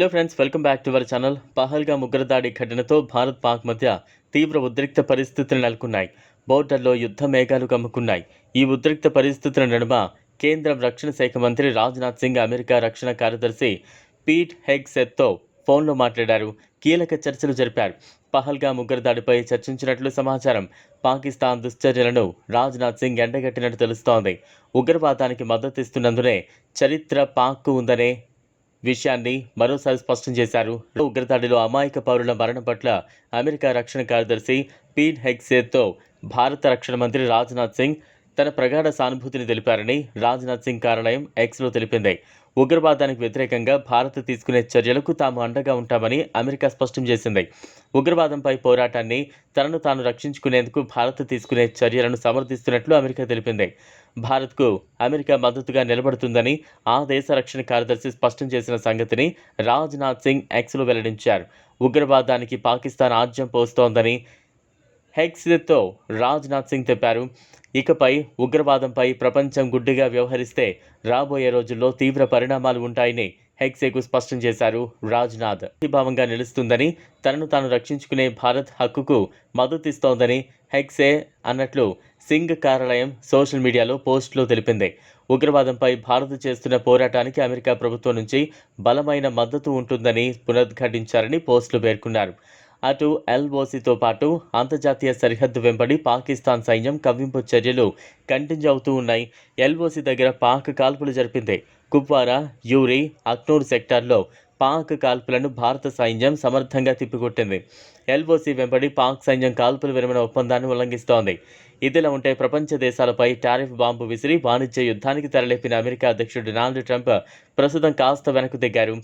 Hello friends welcome back to our channel పహల్గా ముగ్గురదాడి ఘటనతో భారత్ పాక్ మధ్య తీవ్ర ఉద్రిక్త పరిస్థితులు నెలకొన్నాయి బోర్డర్లో యుద్ధ మేఘాలు కమ్ముకున్నాయి ఈ ఉద్రిక్త పరిస్థితుల నడుమ కేంద్ర రక్షణ శాఖ మంత్రి రాజ్నాథ్ సింగ్ అమెరికా రక్షణ కార్యదర్శి పీట్ హెగ్సెత్తో ఫోన్లో మాట్లాడారు కీలక చర్చలు జరిపారు పహల్గా ముగ్గురదాడిపై చర్చించినట్లు సమాచారం పాకిస్తాన్ దుశ్చర్యలను రాజ్నాథ్ సింగ్ ఎండగట్టినట్టు తెలుస్తోంది ఉగ్రవాదానికి మద్దతిస్తున్నందునే చరిత్ర పాక్కు ఉందనే విషయాన్ని మరోసారి స్పష్టం చేశారు. ఉగ్రదాడిలో అమాయక పౌరుల మరణం పట్ల అమెరికా రక్షణ కార్యదర్శి పీన్ హెగ్సేతో భారత రక్షణ మంత్రి రాజ్నాథ్ సింగ్ తన ప్రగాఢ సానుభూతిని తెలిపారని రాజ్నాథ్ సింగ్ కార్యాలయం ఎక్స్లో తెలిపింది. ఉగ్రవాదానికి వ్యతిరేకంగా భారత్ తీసుకునే చర్యలకు తాము అండగా ఉంటామని అమెరికా స్పష్టం చేసింది. ఉగ్రవాదంపై పోరాటాన్ని తనను తాను రక్షించుకునేందుకు భారత్ తీసుకునే చర్యలను సమర్థిస్తున్నట్లు అమెరికా తెలిపింది. భారత్కు అమెరికా మద్దతుగా నిలబడుతుందని ఆ దేశ రక్షణ కార్యదర్శి స్పష్టం చేసిన సంగతిని రాజ్నాథ్ సింగ్ ఎక్స్లో వెల్లడించారు. ఉగ్రవాదానికి పాకిస్తాన్ ఆజ్యం పోస్తోందని హెక్స్తో రాజ్నాథ్ సింగ్ తెలిపారు. ఇకపై ఉగ్రవాదంపై ప్రపంచం గుడ్డిగా వ్యవహరిస్తే రాబోయే రోజుల్లో తీవ్ర పరిణామాలు ఉంటాయని హెక్సేకు స్పష్టం చేశారు రాజ్నాథ్. ప్రతిభావంగా నిలుస్తుందని తనను తాను రక్షించుకునే భారత్ హక్కుకు మద్దతిస్తోందని హెక్సే అన్నట్లు సింగ్ కార్యాలయం సోషల్ మీడియాలో పోస్టులో తెలిపింది. ఉగ్రవాదంపై భారత్ చేస్తున్న పోరాటానికి అమెరికా ప్రభుత్వం నుంచి బలమైన మద్దతు ఉంటుందని పునరుద్ఘాటించారని పోస్టులు పేర్కొన్నారు. అటు ఎల్ఓసితో పాటు అంతర్జాతీయ సరిహద్దు వెంబడి పాకిస్తాన్ సైన్యం కవ్వింపు చర్యలు కంటిన్యూ అవుతూ ఉన్నాయి. ఎల్ఓసి దగ్గర పాక్ కాల్పులు జరిపింది. కుప్వారా యూరి అక్నూర్ సెక్టార్లో పాక్ కాల్పులను భారత సైన్యం సమర్థంగా తిప్పికొట్టింది. ఎల్ఓసి వెంబడి పాక్ సైన్యం కాల్పుల విరమణ ఒప్పందాన్ని ఉల్లంఘిస్తోంది. ఇదిలా ఉంటే ప్రపంచ దేశాలపై టారిఫ్ బాంబు విసిరి వాణిజ్య యుద్ధానికి తెరలేపిన అమెరికా అధ్యక్షుడు డొనాల్డ్ ట్రంప్ ప్రస్తుతం కాస్త వెనక్కు దిగారు.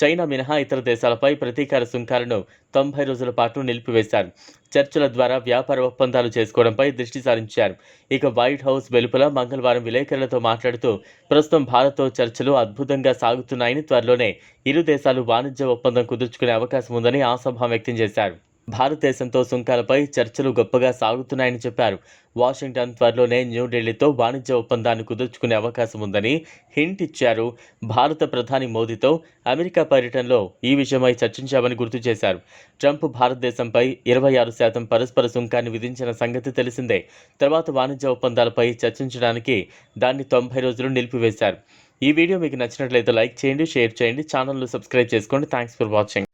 చైనా మినహా ఇతర దేశాలపై ప్రతీకార సుంకాలను తొంభై రోజుల పాటు నిలిపివేశారు. చర్చల ద్వారా వ్యాపార ఒప్పందాలు చేసుకోవడంపై దృష్టి సారించారు. ఇక వైట్ హౌస్ వెలుపల మంగళవారం విలేకరులతో మాట్లాడుతూ ప్రస్తుతం భారత్తో చర్చలు అద్భుతంగా సాగుతున్నాయని త్వరలోనే ఇరు దేశాలు వాణిజ్య ఒప్పందం కుదుర్చుకునే అవకాశం ఉందని ఆశాభావం వ్యక్తం చేశారు. భారతదేశంతో సుంకాలపై చర్చలు గొప్పగా సాగుతున్నాయని చెప్పారు. వాషింగ్టన్ త్వరలోనే న్యూఢిల్లీతో వాణిజ్య ఒప్పందాన్ని కుదుర్చుకునే అవకాశం ఉందని హింట్ ఇచ్చారు. భారత ప్రధాని మోదీతో అమెరికా పర్యటనలో ఈ విషయమై చర్చించామని గుర్తు చేశారు. ట్రంప్ భారతదేశంపై ఇరవై ఆరు శాతం పరస్పర సుంకాన్ని విధించిన సంగతి తెలిసిందే. తర్వాత వాణిజ్య ఒప్పందాలపై చర్చించడానికి దాన్ని తొంభై రోజులు నిలిపివేశారు. ఈ వీడియో మీకు నచ్చినట్లయితే లైక్ చేయండి షేర్ చేయండి ఛానల్ను సబ్స్క్రైబ్ చేసుకోండి. Thanks for watching